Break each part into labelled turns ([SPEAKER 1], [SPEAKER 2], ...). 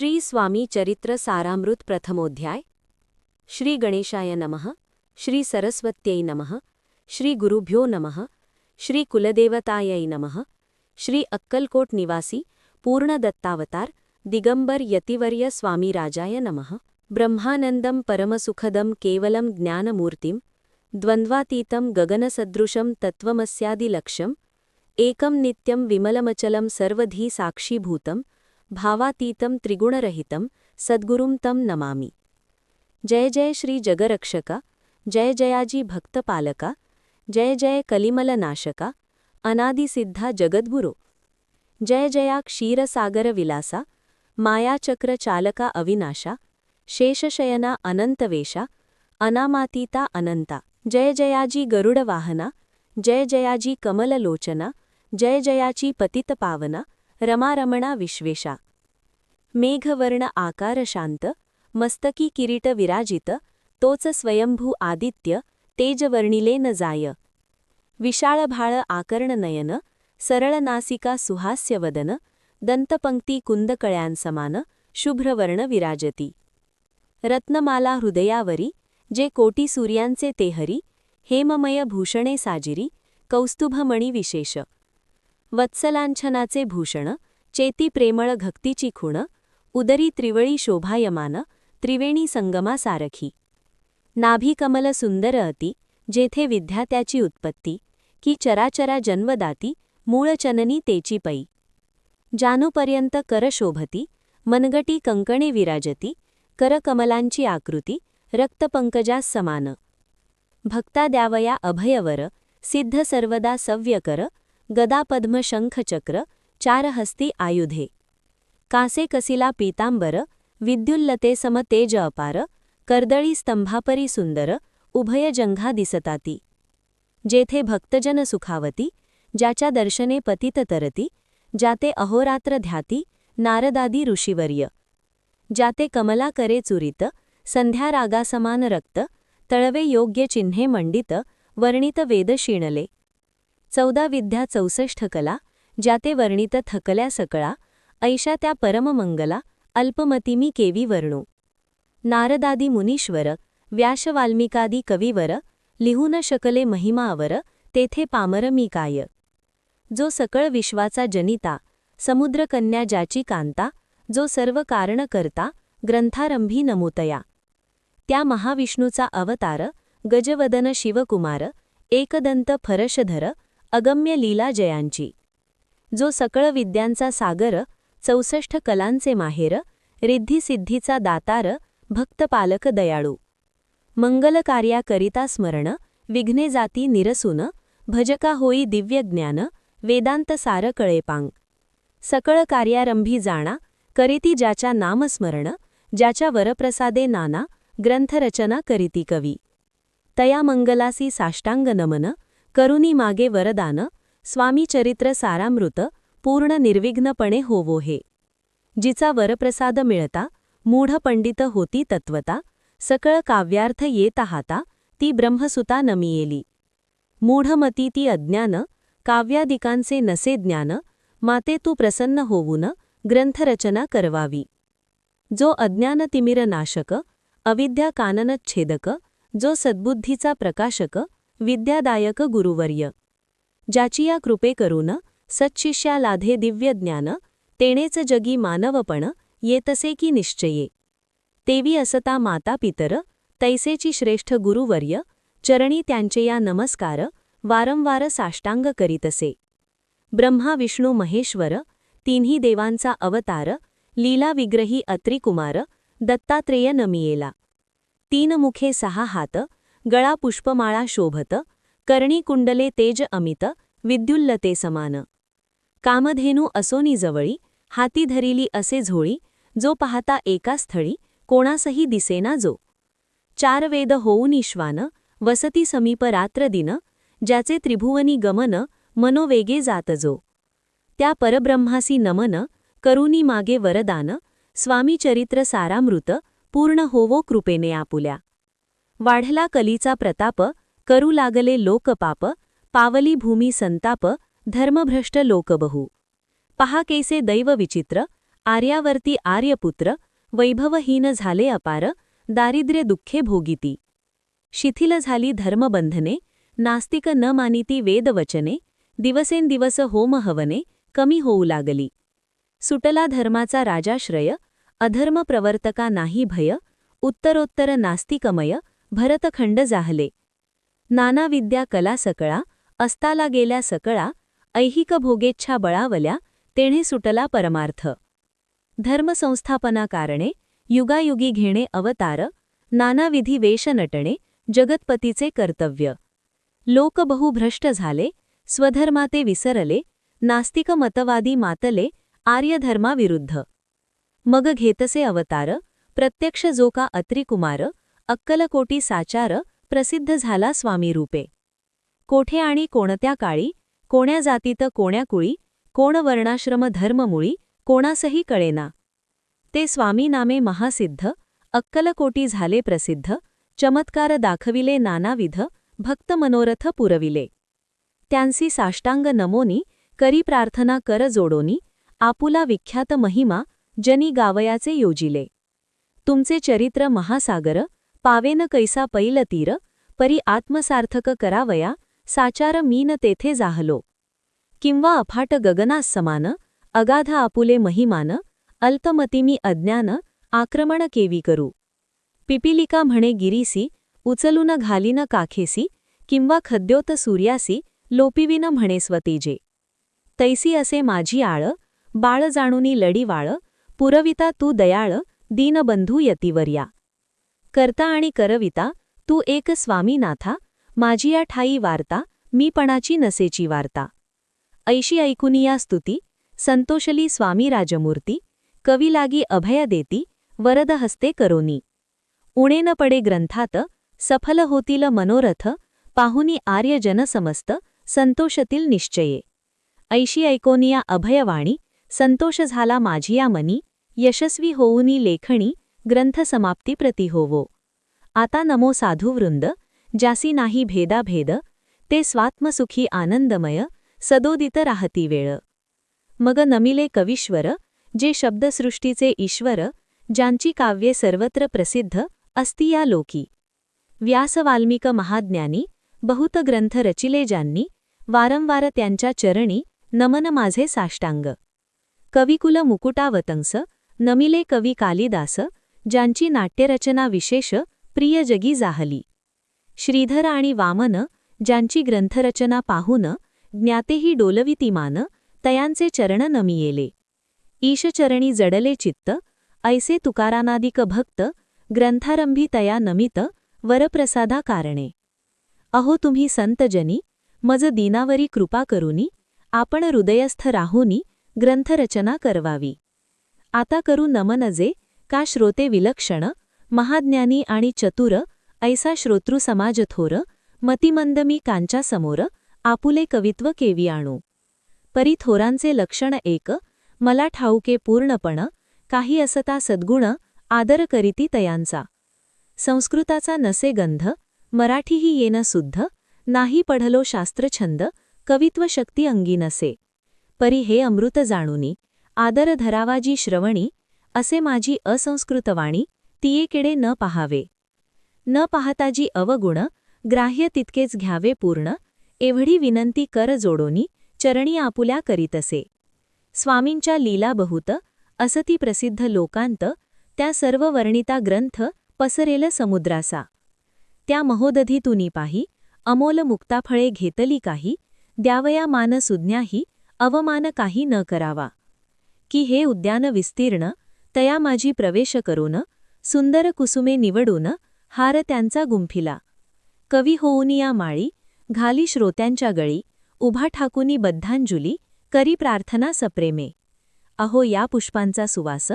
[SPEAKER 1] श्री स्वामी चरित्र सारामृत प्रथमोध्याय. श्री गणेशाय नमः. श्री सरस्वत्यै नमः. श्री गुरुभ्यो नमः. श्री कुलदेवतायै नमः. श्री अक्कलकोट निवासी पूर्णदत्तावतार दिगंबर यतिवर्य स्वामी राजाय नमः. ब्रह्मानंदं परमसुखदं केवलं ज्ञानमूर्तिं द्वन्द्वातीतं गगनसदृशं तत्त्वमस्यादिलक्ष्यम् एकं नित्यं विमलमचलं सर्वधी साक्षीभूतं भावातीतं त्रिगुणरहितं सद्गुरुं तं नमामि। जय जय श्री जगरक्षका जय जयाजी भक्तपालका जय जय कलिमलनाशका अनादिसिद्धा जगद्गुरो। जय जया क्षीरसागरविलासा मायाचक्र चालका अविनाशा शेषशयना अनंतवेशा अनामातीता अनंता। जय जयाजी गरुडवाहना जय जयाजी कमललोचना जय जयाची पतितपावना रमारमणा विश्वेशा। मेघवर्ण आकार शांत मस्तकी किरीट विराजित तोच स्वयंभू आदित्य तेजवर्णिले न जाय। विशाळभाळ आकर्ण नयन सरळ नासिका सुहास्यवदन दंतपंक्ती कुंदकळ्यांसमान शुभ्रवर्ण विराजती। रत्नमाला हृदयावरी जे कोटी सूर्यांचे तेहरी हेममय भूषणे साजिरी कौस्तुभमणी विशेष। वत्सलांछनाचे भूषण चेती प्रेमळ घक्तीची खुण उदरी त्रिवळी शोभायमान त्रिवेणी संगमा सारखी. नाभिकमल सुंदर अति जेथे विद्यात्याची उत्पत्ती की चराचरा जन्मदाती मूळचननी तेची पै. जानूपर्यंत कर शोभती मनगटी कंकणे विराजती करकमलांची आकृती रक्तपंकजास समान. भक्ता द्यावया अभयवर सिद्ध सर्वदा सव्यकर गदापद्म शंखचक्र चारहस्ती आयुधे. कासे कसिला पीतांबर विद्युल्लते सम तेज अपार कर्दळी स्तंभापरी सुंदर उभय जंघा दिसताती. जेथे भक्तजन सुखावती ज्याच्या दर्शने पतित तरती जाते अहोरात्र ध्याती नारदादी ऋषीवर्य. जाते कमला करे चुरित संध्या रागासमान रक्त तळवे योग्य चिन्हे मंडित वर्णित वेद शिणले. चौदा विद्या चौसष्ट कला ज्याते वर्णित थकल्या सकळा ऐशा त्या परममंगला अल्पमतिमी केवी वर्णू. नारदादी मुनीश्वर व्याश वाल्मिकादी कविवर लिहू न शकले महिमावर तेथे पामर मी काय. जो सकळ विश्वाचा जनिता समुद्रकन्या ज्याची कांता जो सर्व कारण करता ग्रंथारंभी नमूतया. त्या महाविष्णूचा अवतार गजवदन शिवकुमार एकदंत फरशधर अगम्य लीला जयांची. जो सकळ विद्यांचा सागर चौसष्ट कलांचे माहेर रिद्धिसिद्धीचा दातार भक्तपालक दयाळू. मंगलकार्याकरिता स्मरण विघ्ने जाती निरसून भजका होई दिव्यज्ञान वेदांत सार कळेपांग. सकळ कार्यारंभी जाणा करीती ज्याच्या नामस्मरण ज्याच्या वरप्रसादे नाना ग्रंथरचना करीती कवी. तया मंगलासी साष्टांग नमन करुनी मागे वरदान स्वामी चरित्र सारामृत पूर्ण निर्विघ्नपणे होवो हे. जिचा वरप्रसाद मिळता मूढ पंडित होती तत्वता सकळ काव्यार्थ येत हाता ती ब्रह्मसुता नमियेली. मूढमती ती अज्ञान काव्यादिकांचे नसे ज्ञान माते तू प्रसन्न होऊन ग्रंथरचना करवावी. जो अज्ञान तिमिर नाशक अविद्या काननच्छेदक जो सद्बुद्धीचा प्रकाशक विद्यादायक गुरुवर्य. ज्याची या कृपे करून सच्शिष्या लाधे दिव्य ज्ञान तेणेच जगी मानवपण येतसे की निश्चये. तेवी असता माता पितर तैसेची श्रेष्ठ गुरुवर्य चरणी त्यांचे या नमस्कार वारंवार साष्टांग करीतसे. ब्रह्मा विष्णू महेश्वर तिन्ही देवांचा अवतार लीला विग्रही अत्रिकुमार दत्तात्रेय नमियेला. तीन मुखे सहा हात गळा पुष्पमाळा शोभत कर्णी कुंडले तेज अमित विद्युल्लते समान. कामधेनू असोनी जवळी हाती धरिली असे झोळी जो पाहता एका स्थळी कोणासही दिसेना जो. चार वेद होऊन ईश्वान वसती समीप रात्रदिन ज्याचे त्रिभुवनी गमन मनोवेगे जात जो. त्या परब्रह्मासी नमन करुनी मागे वरदान स्वामी चरित्र सारामृत पूर्ण होवो कृपेने आपुल्या. वाढला कलीचा प्रताप करू लागले लोकपाप पावली भूमी संताप धर्मभ्रष्ट लोकबहू. पहा कैसे दैव विचित्र आर्यावर्ती आर्यपुत्र वैभवहीन झाले अपार दारिद्र्य दुःखे भोगिती. शिथिल झाली धर्मबंधने नास्तिक न मानिती वेदवचने दिवसेंदिवस होम हवने कमी होऊ लागली. सुटला धर्माचा राजाश्रय अधर्म प्रवर्तका नाही भय उत्तरोत्तर नास्तिकमय भरतखंड जाहले. नाना विद्या कला सकळा अस्ताला गेल्या सकळा ऐहिक भोगेच्छा बळावल्या तेणे सुटला परमार्थ. धर्मसंस्थापना कारणे युगायुगी घेणे अवतार नानाविधी वेश नटणे जगतपतीचे कर्तव्य. लोक बहुभ्रष्ट झाले स्वधर्माते विसरले नास्तिक मतवादी मातले आर्यधर्माविरुद्ध. मग घेतसे अवतार प्रत्यक्ष जोका अत्रिकुमार अक्कलकोटी साचार प्रसिद्ध झाला स्वामीरूपे कोठे आणि कोणत्या काळी कोण्या जातीत कोण्या कुळी कोण वर्णाश्रम धर्ममुळी कोणासही कळेना. ते स्वामी नामे महासिद्ध अक्कलकोटी झाले प्रसिद्ध चमत्कार दाखविले नानाविध भक्त मनोरथ पुरविले. त्यांसी साष्टांग नमोनी करी प्रार्थना कर जोडोनी आपुला विख्यात महिमा जनी गावयाचे योजिले. तुमचे चरित्र महासागर पावेन कैसा पैल तीर परी आत्मसार्थक करावया साचार मीन तेथे जाहलो. किंवा अफाट गगनास समान अगाध आपुले महिमान अल्पमतिमी अज्ञान आक्रमण केवी करू. पिपिलिका म्हणे गिरीसी उचलून घालीन काखेसी किंवा खद्योत सूर्यासी लोपिविन म्हणे स्वतेजे. तैसी असे माझी आळ बाळ जाणुनी लढीवाळ पुरविता तू दयाळ दीनबंधू यतीवर्या. करता आणि करविता तू एक स्वामीनाथा माझी या ठाई वार्ता मीपणाची नसेची वार्ता. ऐशी ऐकुनिया स्तुती संतोषली स्वामी राजमूर्ती कवी लागी अभय देती वरद हस्ते करोनी. उणे न पडे ग्रंथात सफल होतील मनोरथ पाहुनी आर्य जनसमस्त संतोषतील निश्चये. ऐशी ऐकोनिया अभयवाणी संतोष झाला माझिया मनी यशस्वी होऊनी लेखणी ग्रंथ समाप्ती प्रति होवो. आता नमो साधुवृंद ज्यासी नाही भेदाभेद ते स्वात्मसुखी आनंदमय सदोदित राहती वेळ. मग नमिले कवीश्वर जे शब्दसृष्टीचे ईश्वर ज्यांची काव्ये सर्वत्र प्रसिद्ध असती या लोकी. व्यासवाल्मिक महाज्ञानी बहुत ग्रंथ रचिले ज्यांनी वारंवार त्यांच्या चरणी नमन माझे साष्टांग. कविकुल मुकुटावतंस नमिले कवी कालिदास ज्यांची नाट्यरचना विशेष प्रिय जगी जाहली. श्रीधर आणि वामन ज्यांची ग्रंथरचना पाहून ज्ञातेही डोलवितिमान तयांचे चरण नमियेले. ईशचरणी जडले चित्त ऐसे तुकारानादिक भक्त ग्रंथारंभी तया नमित वरप्रसादा कारणे. अहो तुम्ही संतजनी मज दीनावरी कृपा करुनी आपण हृदयस्थ राहुनी ग्रंथरचना करवावी. आता करू नमनजे का श्रोते विलक्षण महाज्ञानी आणि चतुर ऐसा श्रोतृ समाज थोर मतिमंदमी कांच्या समोर आपुले कवित्व केवी आणू. परी थोरांचे लक्षण एक मला ठाऊके पूर्णपण काही असता सद्गुण आदर करीती तयांचा. संस्कृताचा नसे गंध मराठीही येन सुद्ध नाही पढलो शास्त्रछंद कवित्व शक्ती अंगी नसे. परी हे अमृत जाणुनी आदर धरावाजी श्रवणी असे माझी असंस्कृतवाणी तियेकडे न पहावे. न पाहता जी अवगुण ग्राह्य तितकेच घ्यावे पूर्ण एवढी विनंती कर जोडोनी चरणी आपुल्या करीत असे स्वामींच्या लीला बहुत असती प्रसिद्ध लोकांत त्या सर्व वर्णिता ग्रंथ पसरेल समुद्रासा. त्या महोदधीतुनी पाही अमोल मुक्ताफळे घेतली काही द्यावया मान सुज्ञाही अवमान काही न करावा. की हे उद्यान विस्तीर्ण तया माझी प्रवेश करून सुंदर कुसुमे निवडून हार त्यांचा गुंफिला. कवी होऊनिया माळी घाली श्रोत्यांच्या गळी उभा ठाकुनी बद्धांजुली करी प्रार्थना सप्रेमे. अहो या पुष्पांचा सुवास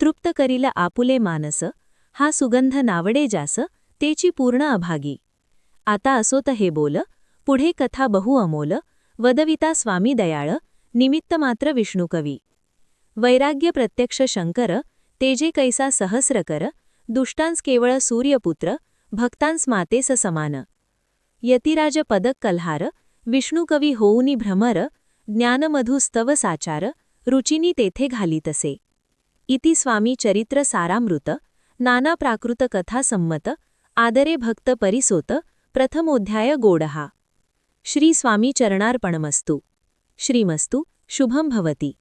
[SPEAKER 1] तृप्त करील आपुले मानस हा सुगंध नावडे जास तेची पूर्ण अभागी. आता असोत हे बोल पुढे कथा बहु अमोल वदविता स्वामी दयाळ निमित्त मात्र विष्णुकवी. वैराग्य प्रत्यक्ष शंकर तेजे कैसा सहस्रकर दुष्टांस केवळ सूर्यपुत्र भक्तांस मातेस समान. यतिराज पदक कल्हार विष्णुकवी होऊनी भ्रमर ज्ञानमधुस्तव साचार रुचिनी तेथे घालीतसे. इति स्वामी चरित्र सारामृत नाना प्राकृत कथा संमत आदरे भक्त परिसोत प्रथमोध्याय गोडहा. श्री स्वामी चरणार्पणमस्तु. श्रीमस्तु शुभम भवती.